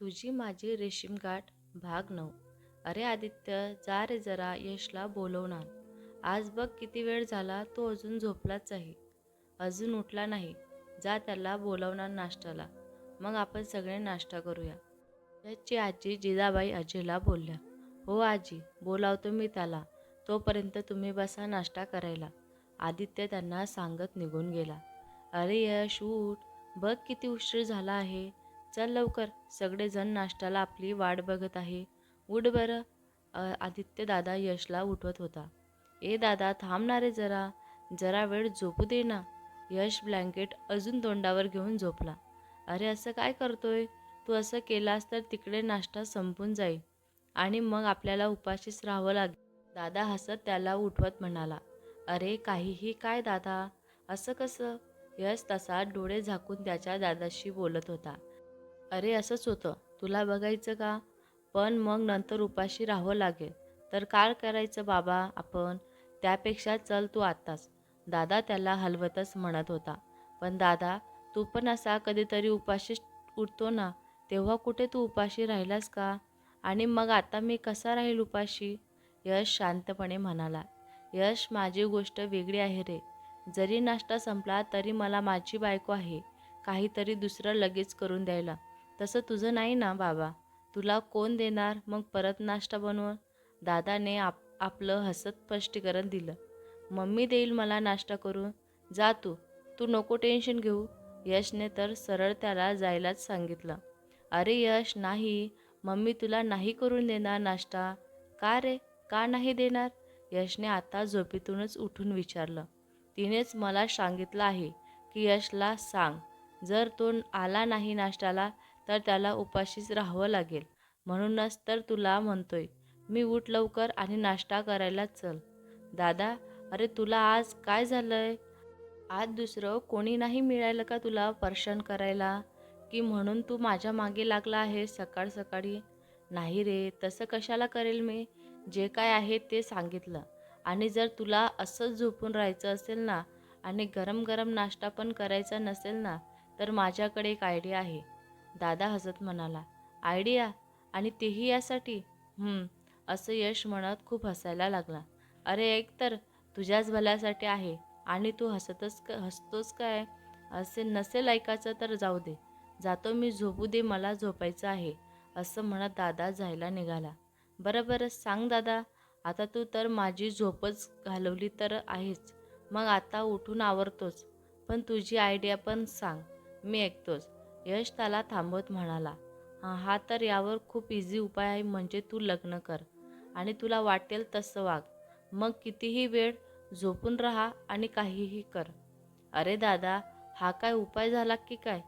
तुझी माझी रेशीमगाठ भाग नऊ. अरे आदित्य जा रे जरा यशला बोलवणार. आज बघ किती वेळ झाला तो अजून झोपलाच आहे अजून उठला नाही. जा त्याला बोलवणार नाश्त्याला. मग आपण सगळे नाश्ता करूया. यशची आजी जिजाबाई आजीला बोलल्या. हो आजी बोलावतो मी त्याला. तोपर्यंत तुम्ही बसा नाश्ता करायला. आदित्य त्यांना सांगत निघून गेला. अरे यश उठ. बघ किती उशीर झाला आहे. चल लवकर. सगळेजण नाश्त्याला आपली वाट बघत आहे. उठ बरं. आदित्य दादा यशला उठवत होता. ए दादा थांबणार रे जरा. जरा वेळ झोपू दे ना. यश ब्लँकेट अजून तोंडावर घेऊन झोपला. अरे असं काय करतोय? तू असं केलास तर तिकडे नाश्ता संपून जाईल. आणि मग आपल्याला उपाशीच राहावं लागेल दादा हसत त्याला उठवत म्हणाला. अरे काहीही काय दादा? असं कसं? यश तसा डोळे झाकून त्याच्या दादाशी बोलत होता. अरे असंच होतं. तुला बघायचं का? पण मग नंतर उपाशी राहावं लागेल. तर काय करायचं बाबा आपण? त्यापेक्षा चल तू आत्ताच. दादा त्याला हलवतच म्हणत होता. पण दादा तू पण असा कधीतरी उपाशी उठतो ना तेव्हा कुठे तू उपाशी राहिलास का? आणि मग आता मी कसा राहील उपाशी? यश शांतपणे म्हणाला. यश माझी गोष्ट वेगळी आहे रे. जरी नाश्ता संपला तरी मला माझी बायको आहे. काहीतरी दुसरं लगेच करून द्यायला. तसं तुझं नाही ना बाबा. तुला कोण देणार? मग परत नाश्ता बनवून दादाने आप आपलं हसत स्पष्टीकरण दिलं. मम्मी देईल मला नाश्ता करून. जा तू. तू नको टेन्शन घेऊ. यशने तर सरळ त्याला जायलाच सांगितलं. अरे यश नाही. मम्मी तुला नाही करून देणार नाश्ता. का रे? का नाही देणार? यशने आता झोपेतूनच उठून विचारलं. तिनेच मला सांगितलं आहे की यशला सांग. जर तो आला नाही नाश्त्याला तर त्याला उपाशीच राहावं लागेल. म्हणूनच तर तुला म्हणतोय मी उठ लवकर आणि नाश्ता करायला चल. दादा अरे तुला आज काय झालंय? आज दुसरं कोणी नाही मिळालं का तुला पर्शन करायला? की म्हणून तू माझ्या मागे लागला आहे सकाळ सकाळी? नाही रे तसं कशाला करेल मी? जे काय आहे ते सांगितलं. आणि जर तुला असंच झोपून राहायचं असेल ना आणि गरम गरम नाश्ता पण करायचा नसेल ना तर माझ्याकडे एक आयडिया आहे. दादा हसत म्हणाला आयडिया. आणि तेही यासाठी? असं यश म्हणत खूप हसायला लागला. अरे एक तर तुझ्याच भल्यासाठी आहे आणि तू हसतच क हसतोच काय? असे नसेल ऐकायचं तर जाऊ दे. जातो मी झोपू दे मला झोपायचं आहे. असं म्हणत दादा जायला निघाला. बरं बरं सांग दादा आता तू तर माझी झोपच घालवली तर आहेच. मग आता उठून आवरतोच पण तुझी आयडिया पण सांग. मी ऐकतोच. यश त्याला थांबवत म्हणाला हां हा तर यावर खूप इझी उपाय आहे म्हणजे तू लग्न कर आणि तुला वाटेल तसं वाग. मग कितीही वेळ झोपून राहा आणि काहीही कर. अरे दादा हा काय उपाय झाला की काय?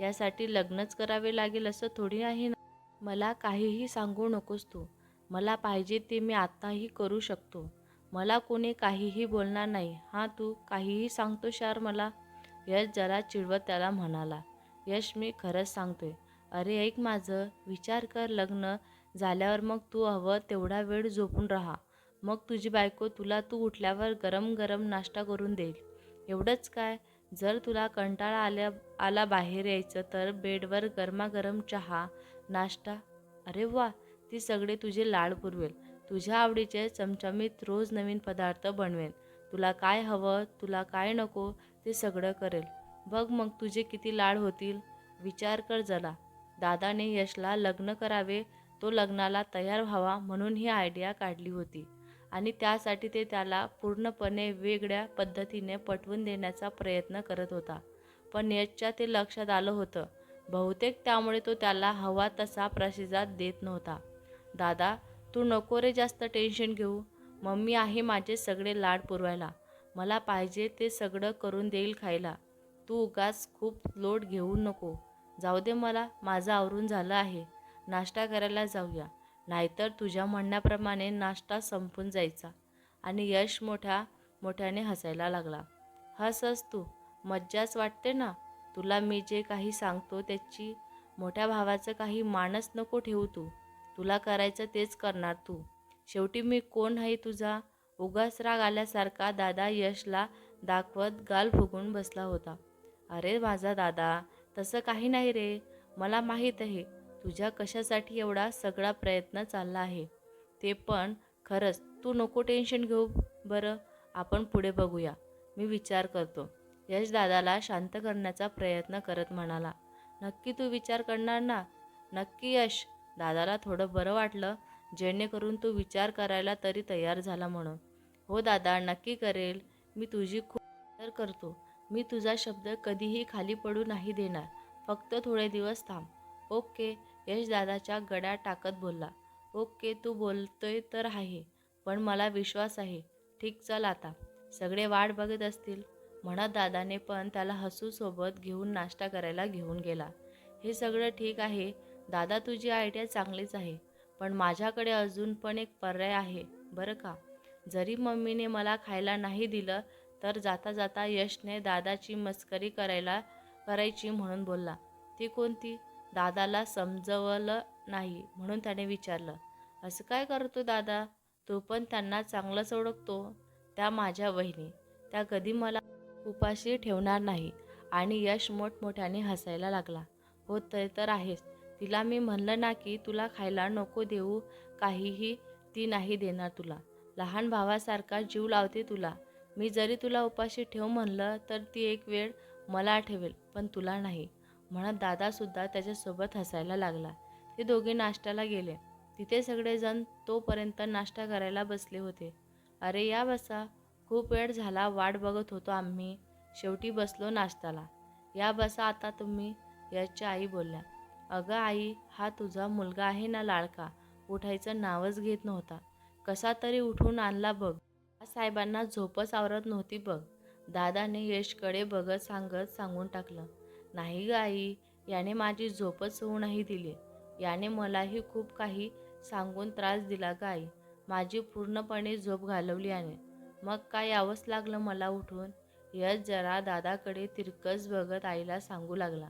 यासाठी लग्नच करावे लागेल असं थोडी आहे ना? मला काहीही सांगू नकोस तू. मला पाहिजे ते मी आत्ताही करू शकतो. मला कोणी काहीही बोलणार नाही. हां तू काहीही सांगतो शार मला. यश जरा चिडवत त्याला म्हणाला. यश मी खरंच सांगतोय. अरे ऐक माझं. विचार कर लग्न झाल्यावर मग तू हवं तेवढा वेळ झोपून राहा. मग तुझी बायको तुला तू उठल्यावर गरम गरम नाश्ता करून देईल. एवढंच काय? जर तुला कंटाळा आल्या आला बाहेर यायचं तर बेडवर गरमागरम चहा नाश्ता. अरे वा! ती सगळे तुझे लाड पुरवेल. तुझ्या आवडीचे चमचमीत रोज नवीन पदार्थ बनवेल. तुला काय हवं तुला काय नको ते सगळं करेल. बघ मग तुझे किती लाड होतील. विचार कर जरा. दादाने यशला लग्न करावे तो लग्नाला तयार व्हावा म्हणून ही आयडिया काढली होती. आणि त्यासाठी ते त्याला पूर्णपणे वेगळ्या पद्धतीने पटवून देण्याचा प्रयत्न करत होता. पण यशच्या ते लक्षात आलं होतं. बहुतेक त्यामुळे तो त्याला हवा तसा प्रतिसाद देत नव्हता. दादा तू नको रे जास्त टेन्शन घेऊ. मम्मी आहे माझे सगळे लाड पुरवायला. मला पाहिजे ते सगळं करून देईल खायला. तू उगाच खूप लोड घेऊ नको. जाऊ दे मला माझं आवरून झालं आहे. नाश्ता करायला जाऊया. नाहीतर तुझ्या म्हणण्याप्रमाणे नाश्ता संपून जायचा. आणि यश मोठ्या मोठ्याने हसायला लागला. हस हस तू. मज्जाच वाटते ना? तुला मी जे काही सांगतो त्याची मोठ्या भावाचं काही मानस नको ठेवू तू. तुला करायचं तेच करणार तू. शेवटी मी कोण आहे तुझा? उगाच राग आल्यासारखा दादा यशला दाखवत गाल फुगून बसला होता. अरे माझा दादा तसं काही नाही रे. मला माहीत आहे तुझ्या कशासाठी एवढा सगळा प्रयत्न चालला आहे. ते पण खरंच तू नको टेन्शन घेऊ बरं. आपण पुढे बघूया. मी विचार करतो. यश दादाला शांत करण्याचा प्रयत्न करत म्हणाला. नक्की तू विचार करणार ना? नक्की यश. दादाला थोडं बरं वाटलं जेणेकरून तू विचार करायला तरी तयार झाला म्हणून. हो दादा नक्की करेल. मी तुझी खूप करतो. मी तुझा शब्द कधीही खाली पडू नाही देणार. फक्त थोडे दिवस थांब. ओके यश दादाच्या टाकत बोलला. ओके तू बोलतोय तर आहे पण मला विश्वास आहे. ठीक चल आता. सगळे वाट बघत असतील. म्हणत दादाने पण त्याला हसूसोबत घेऊन नाश्ता करायला घेऊन गेला. हे सगळं ठीक आहे. दादा तुझी आयडिया चांगलीच आहे. पण माझ्याकडे अजून पण एक पर्याय आहे बरं का? जरी मम्मीने मला खायला नाही दिलं तर जाता जाता यशने दादाची मस्करी करायला करायची म्हणून बोलला. ती कोणती? दादाला समजवलं नाही म्हणून त्याने विचारलं. असं काय करतो दादा? तू पण त्यांना चांगलंच ओळखतो त्या माझ्या वहिनी. त्या कधी मला उपाशी ठेवणार नाही आणि यश मोठमोठ्याने हसायला लागला. हो ते तर आहेच. तिला मी म्हणलं ना की तुला खायला नको देऊ काहीही ती नाही देणार तुला. लहान भावासारखा जीव लावते तुला. मी जरी तुला उपाशी ठेव म्हणलं तर ती एक वेळ मला आठवेल पण तुला नाही. म्हणत दादासुद्धा त्याच्यासोबत हसायला लागला. ते दोघे नाश्त्याला गेले. तिथे सगळेजण तोपर्यंत नाश्ता करायला बसले होते. अरे या बसा. खूप वेळ झाला वाट बघत होतो आम्ही. शेवटी बसलो नाश्त्याला. या बसा आता तुम्ही याच्या आई बोलल्या. अगं आई हा तुझा मुलगा आहे ना लाडका. उठायचं नावच घेत नव्हता. कसा तरी उठून आणला बघ. साहेबांना झोपच आवरत नव्हती बघ. दादाने यशकडे बघत सांगत सांगून टाकलं नाही ग आई याने माझी झोपच होऊ नाही दिली. याने मलाही खूप काही सांगून त्रास दिला ग आई. माझी पूर्णपणे झोप घालवली याने. मग काय यावंच लागलं मला उठून. यश जरा दादाकडे तिरकस बघत आईला सांगू लागला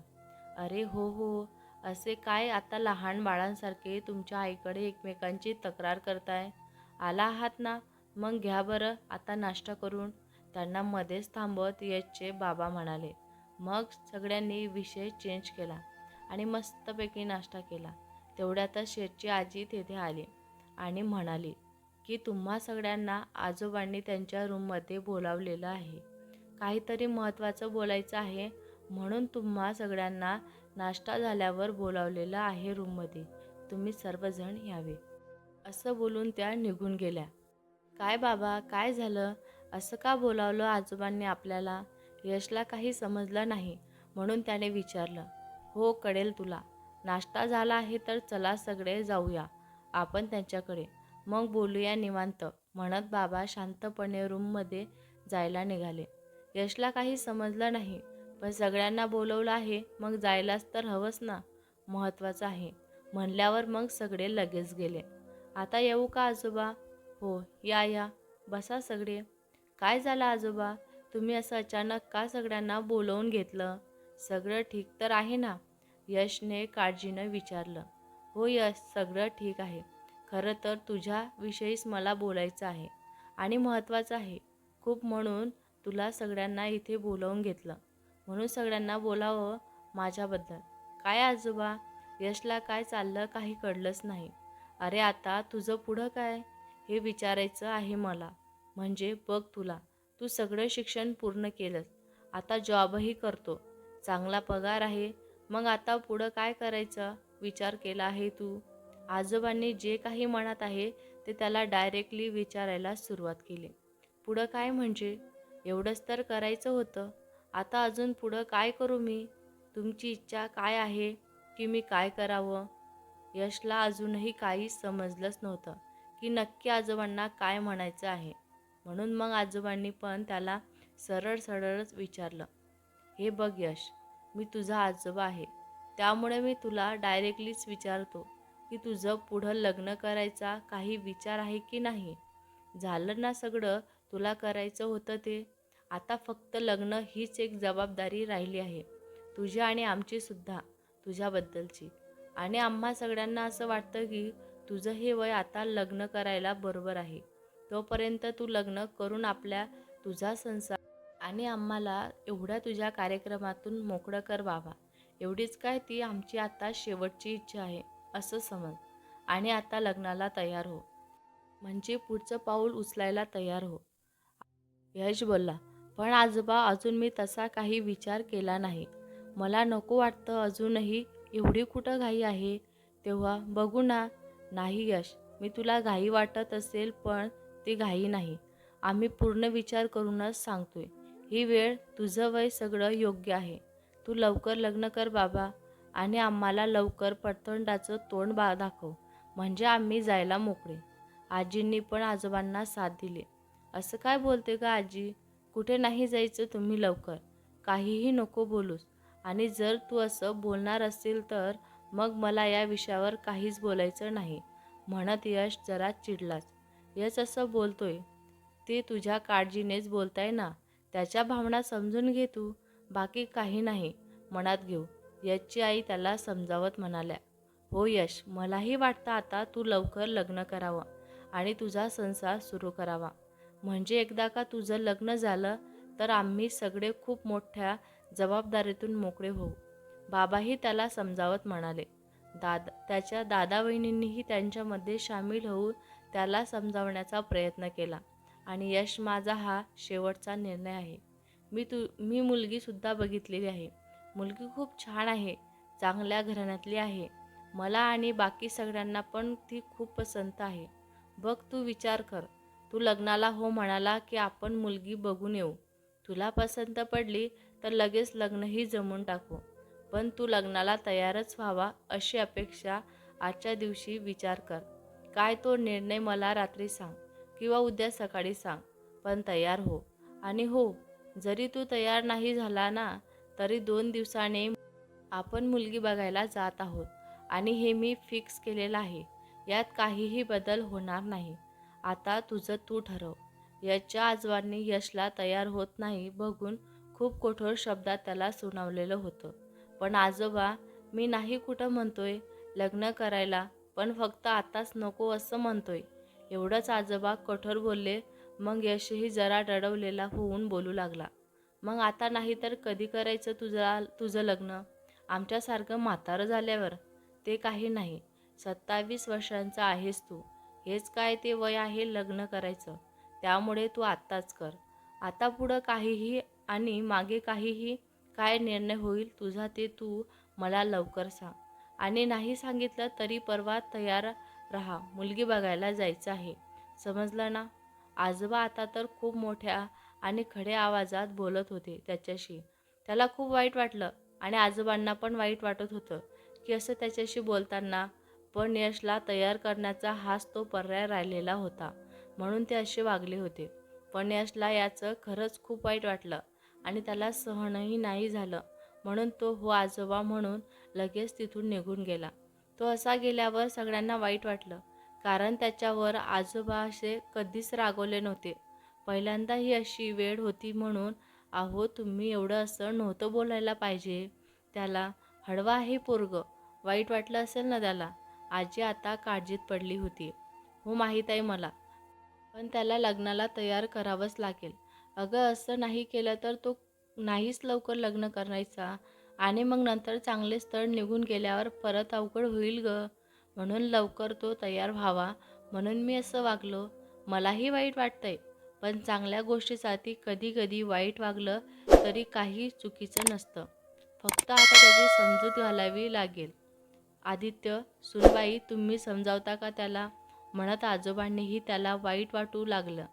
अरे हो हो असे काय आता लहान बाळांसारखे तुमच्या आईकडे एकमेकांची तक्रार करताय? आला आहात ना? मग घ्या बरं आता नाश्ता करून. त्यांना मध्येच थांबवत यशचे बाबा म्हणाले. मग सगळ्यांनी विषय चेंज केला आणि मस्तपैकी नाश्ता केला. तेवढ्यातच शेठची आजी तेथे आली आणि म्हणाली की तुम्हा सगळ्यांना आजोबांनी त्यांच्या रूममध्ये बोलावलेलं आहे. काहीतरी महत्त्वाचं बोलायचं आहे म्हणून तुम्हा सगळ्यांना नाश्ता झाल्यावर बोलावलेलं आहे रूममध्ये तुम्ही सर्वजण यावे. असं बोलून त्या निघून गेल्या. काय बाबा काय झालं? असं का बोलावलं आजोबांनी आपल्याला? यशला काही समजलं नाही म्हणून त्याने विचारलं हो कळेल तुला. नाश्ता झाला आहे तर चला सगळे जाऊया. आपण त्यांच्याकडे. मग बोलूया निवांत म्हणत बाबा शांतपणे रूममध्ये जायला निघाले. यशला काही समजलं नाही पण सगळ्यांना बोलवलं आहे मग जायलाच तर हवंच ना. महत्त्वाचं आहे. म्हणल्यावर मग सगळे लगेच गेले. आता येऊ का आजोबा? हो या या. बसा सगळे. काय झालं आजोबा? तुम्ही असं अचानक का सगळ्यांना बोलवून घेतलं? सगळं ठीक तर आहे ना? यशने काळजीनं विचारलं. हो यश सगळं ठीक आहे. खरं तर तुझ्याविषयीच मला बोलायचं आहे. आणि महत्त्वाचं आहे. खूप म्हणून तुला सगळ्यांना इथे बोलावून घेतलं. म्हणून सगळ्यांना बोलावं माझ्याबद्दल. काय आजोबा? यशला काय चाललं काही कळलंच नाही. अरे आता तुझं पुढं काय? हे विचारायचं आहे मला. म्हणजे बघ तुला तू सगळं शिक्षण पूर्ण केलंस. आता जॉबही करतो. चांगला पगार आहे. मग आता पुढं काय करायचं? विचार केला आहे तू. आजोबांनी जे काही मनात आहे ते त्याला डायरेक्टली विचारायला सुरुवात केली. पुढं काय म्हणजे? एवढंच तर करायचं होतं. आता अजून पुढं काय करू मी? तुमची इच्छा काय आहे? की मी काय करावं? यशला अजूनही काही समजलंच नव्हतं. की नक्की आजोबांना काय म्हणायचं आहे. म्हणून मग आजोबांनी पण त्याला सरळ सरळच विचारलं हे बघ यश मी तुझा आजोबा आहे. त्यामुळे मी तुला डायरेक्टलीच विचारतो की तुझं पुढं लग्न करायचा काही विचार आहे की नाही? झालं ना सगळं? तुला करायचं होतं ते? आता फक्त लग्न हीच एक जबाबदारी राहिली आहे. तुझी आणि आमचीसुद्धा तुझ्याबद्दलची. आणि आम्हा सगळ्यांना असं वाटतं की तुझं हे वय आता लग्न करायला बरोबर आहे. तोपर्यंत तू लग्न करून आपल्या तुझा संसार आणि आम्हाला एवढ्या तुझ्या कार्यक्रमातून मोकळं कर बाबा. एवढीच काय ती आमची आता शेवटची इच्छा आहे असं समज. आणि आता लग्नाला तयार हो. म्हणजे पुढचं पाऊल उचलायला तयार हो. यश बोलला पण आजोबा अजून मी तसा काही विचार केला नाही. मला नको वाटतं अजूनही एवढी कुठं घाई आहे. तेव्हा बघू ना नाही यश. मी तुला घाई वाटत असेल पण ती घाई नाही. आम्ही पूर्ण विचार करूनच सांगतोय. ही वेळ तुझं वय सगळं योग्य आहे. तू लवकर लग्न कर बाबा आणि आम्हाला लवकर पडतंडाचं तोंड बा दाखव. म्हणजे आम्ही जायला मोकळे. आजींनी पण आजोबांना साथ दिली. असं काय बोलते का आजी? कुठे नाही जायचं तुम्ही लवकर. काहीही नको बोलूस. आणि जर तू असं बोलणार असेल तर मग मला या विषयावर काहीच बोलायचं नाही. म्हणत यश जरा चिडलाच. यश असं बोलतोय ते तुझ्या काळजीनेच बोलताय ना? त्याच्या भावना समजून घे तू. बाकी काही नाही. मनात घेऊ. यशची आई त्याला समजावत म्हणाल्या हो यश मलाही वाटतं आता तू लवकर लग्न करावं आणि तुझा संसार सुरू करावा. म्हणजे एकदा का तुझं लग्न झालं तर आम्ही सगळे खूप मोठ्या जबाबदारीतून मोकळे होऊ. बाबाही त्याला समजावत म्हणाले. दादा त्याच्या दादा बहिणींनीही त्यांच्यामध्ये सामील होऊन त्याला समजावण्याचा प्रयत्न केला. आणि यश माझा हा शेवटचा निर्णय आहे. मी तू मी मुलगीसुद्धा बघितलेली आहे. मुलगी खूप छान आहे. चांगल्या घराण्यातली आहे. मला आणि बाकी सगळ्यांना पण ती खूप पसंत आहे. बघ तू विचार कर. तू लग्नाला हो म्हणाला की आपण मुलगी बघून येऊ. तुला पसंत पडली तर लगेच लग्नही जमून टाकू. पण तू लग्नाला तयारच व्हावा अशी अपेक्षा आजच्या दिवशी विचार कर. काय तो निर्णय मला रात्री सांग किंवा उद्या सकाळी सांग पण तयार हो. आणि हो जरी तू तयार नाही झाला ना तरी दोन दिवसाने आपण मुलगी बघायला जात आहोत आणि हे मी फिक्स केलेलं आहे. यात काहीही बदल होणार नाही. आता तुझं तू ठरव. याच्या आजोबांनी यशला तयार होत नाही बघून खूप कठोर शब्दात त्याला सुनावलेलं होतं. पण आजोबा मी नाही कुठं म्हणतोय लग्न करायला पण फक्त आताच नको असं म्हणतोय. एवढंच आजोबा कठोर बोलले मग यशही जरा रडवलेला होऊन बोलू लागला. मग आता नाही तर कधी करायचं तुझा तुझं लग्न? आमच्यासारखं म्हातारं झाल्यावर? ते काही नाही. सत्तावीस वर्षांचा आहेस तू. हेच काय ते वय आहे लग्न करायचं? त्यामुळे तू आत्ताच कर. आता पुढं काहीही आणि मागे काहीही काय निर्णय होईल तुझा ते तू मला लवकर सांग. आणि नाही सांगितलं तरी परवा तयार राहा. मुलगी बघायला जायचं आहे. समजलं ना? आजोबा आता तर खूप मोठ्या आणि खड्या आवाजात बोलत होते त्याच्याशी. त्याला खूप वाईट वाटलं आणि आजोबांना पण वाईट वाटत होतं की असं त्याच्याशी बोलताना पण यशला तयार करण्याचा हाच तो पर्याय राहिलेला होता म्हणून ते असे वागले होते. पण यशला याचं खरंच खूप वाईट वाटलं. आणि त्याला सहनही नाही झालं. म्हणून तो हो आजोबा म्हणून लगेच तिथून निघून गेला. तो असा गेल्यावर सगळ्यांना वाईट वाटलं. कारण त्याच्यावर आजोबा असे कधीच रागवले नव्हते. पहिल्यांदा ही अशी वेळ होती म्हणून अहो तुम्ही एवढं असं नव्हतं बोलायला पाहिजे. त्याला हळवा आहे पोरग. वाईट वाटलं असेल ना त्याला? आजी आता काळजीत पडली होती. हो माहीत आहे मला. पण त्याला लग्नाला तयार करावंच लागेल. अगं असं नाही केलं तर तो नाहीच लवकर लग्न करायचा आणि मग नंतर चांगले स्थळ निघून गेल्यावर परत अवघड होईल ग. म्हणून लवकर तो तयार व्हावा म्हणून मी असं वागलो. मलाही वाईट वाटतंय पण चांगल्या गोष्टीसाठी कधी कधी वाईट वागलं तरी काही चुकीचं नसतं. फक्त आता त्याची समजूत घालावी लागेल. आदित्य सुनबाई तुम्ही समजावता का त्याला? म्हणत आजोबांनीही त्याला वाईट वाटू लागलं.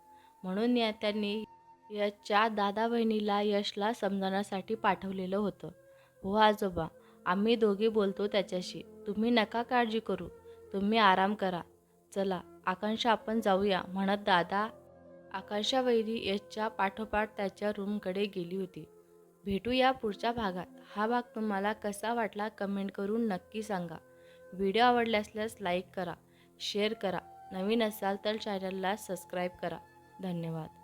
म्हणून या त्यांनी यशच्या दादा बहिणीला यशला समजावण्यासाठी पाठवलेलं होतं. हो आजोबा आम्ही दोघे बोलतो त्याच्याशी. तुम्ही नका काळजी करू. तुम्ही आराम करा. चला आकांक्षा आपण जाऊया म्हणत दादा आकांक्षा वैरी यशच्या पाठोपाठ त्याच्या रूमकडे गेली होती. भेटूया पुढच्या भागात. हा भाग तुम्हाला कसा वाटला कमेंट करून नक्की सांगा. व्हिडिओ आवडले असल्यास लाईक करा शेअर करा. नवीन असाल तर चॅनलला सबस्क्राईब करा. धन्यवाद.